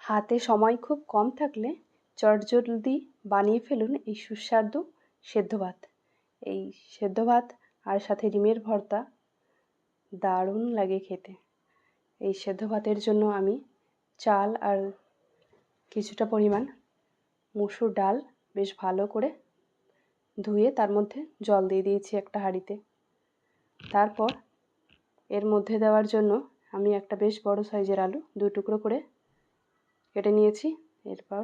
হাতে সময় খুব কম থাকলে চটজলদি বানিয়ে ফেলুন এই সুস্বাদু সেদ্ধ ভাত। এই সেদ্ধ ভাত আর সাথে ডিমের ভর্তা দারুণ লাগে খেতে। এই সেদ্ধ ভাতের জন্য আমি চাল আর কিছুটা পরিমাণ মুসুর ডাল বেশ ভালো করে ধুয়ে তার মধ্যে জল দিয়ে দিয়েছি একটা হাঁড়িতে। তারপর এর মধ্যে দেওয়ার জন্য আমি একটা বেশ বড় সাইজের আলু দু টুকরো করে কেটে নিয়েছি, এরপর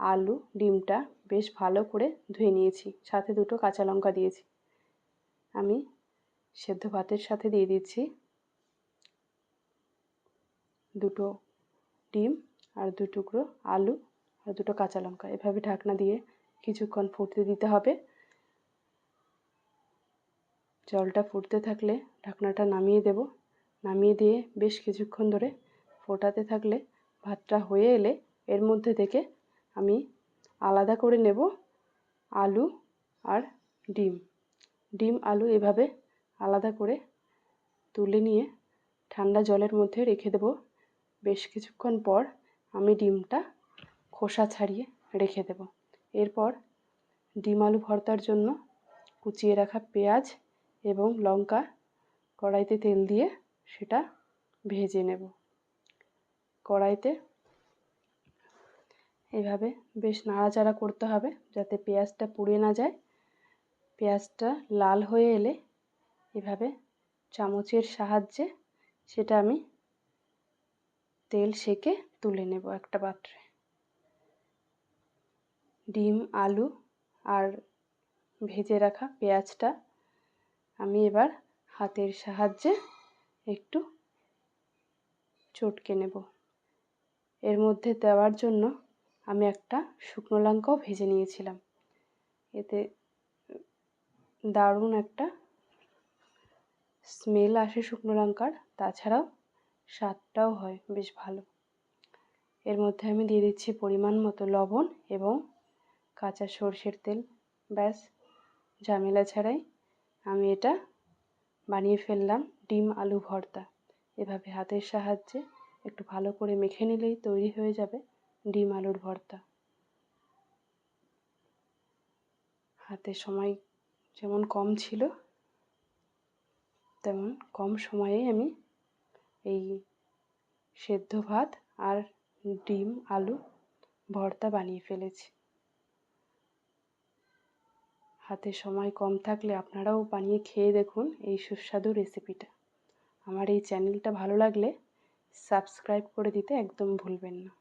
আলু, ডিমটা বেশ ভালো করে ধুয়ে নিয়েছি। সাথে দুটো কাঁচা লঙ্কা দিয়েছি। আমি সেদ্ধ ভাতের সাথে দিয়ে দিচ্ছি দুটো ডিম আর দু টুকরো আলু আর দুটো কাঁচা লঙ্কা। এভাবে ঢাকনা দিয়ে কিছুক্ষণ ফুটতে দিতে হবে। জলটা ফুটতে থাকলে ঢাকনাটা নামিয়ে দেব। নামিয়ে দিয়ে বেশ কিছুক্ষণ ধরে ফোটাতে থাকলে ভাতটা হয়ে এলে এর মধ্যে থেকে আমি আলাদা করে নেব আলু আর ডিম। ডিম, আলু এভাবে আলাদা করে তুলে নিয়ে ঠান্ডা জলের মধ্যে রেখে দেব। বেশ কিছুক্ষণ পর আমি ডিমটা খোসা ছাড়িয়ে রেখে দেব। এরপর ডিম আলু ভর্তার জন্য কুচিয়ে রাখা পেঁয়াজ এবং লঙ্কা কড়াইতে তেল দিয়ে সেটা ভেজে নেব। কড়াইতে। এভাবে বেশ নাড়াচাড়া করতে হবে যাতে পেঁয়াজটা পুড়ে না যায়। পেঁয়াজটা লাল হয়ে এলে এভাবে চামচের সাহায্যে সেটা আমি তেল সেকে তুলে নেব একটা পাত্রে। ডিম, আলু আর ভেজে রাখা পেঁয়াজটা আমি এবার হাতের সাহায্যে একটু চটকে নেব। এর মধ্যে দেওয়ার জন্য আমি একটা শুকনো লঙ্কাও ভেজে নিয়েছিলাম। এতে দারুণ একটা স্মেল আসে শুকনো লঙ্কার। তাছাড়াও স্বাদটাও হয় বেশ ভালো। এর মধ্যে আমি দিয়ে দিচ্ছি পরিমাণ মতো লবণ এবং কাঁচা সর্ষের তেল। ব্যাস, ঝামেলা ছাড়াই আমি এটা বানিয়ে ফেললাম ডিম আলু ভর্তা। এভাবে হাতের সাহায্যে একটু ভালো করে মেখে নিলেই তৈরি হয়ে যাবে ডিম আলুর ভর্তা। হাতে সময় যেমন কম ছিল, তেমন কম সময়ে আমি এই সেদ্ধ ভাত আর ডিম আলু ভর্তা বানিয়ে ফেলেছি। হাতে সময় কম থাকলে আপনারাও বানিয়ে খেয়ে দেখুন এই সুস্বাদু রেসিপিটা আমার এই চ্যানেলটা ভালো লাগলে সাবস্ক্রাইব করে দিতে একদম ভুলবেন না।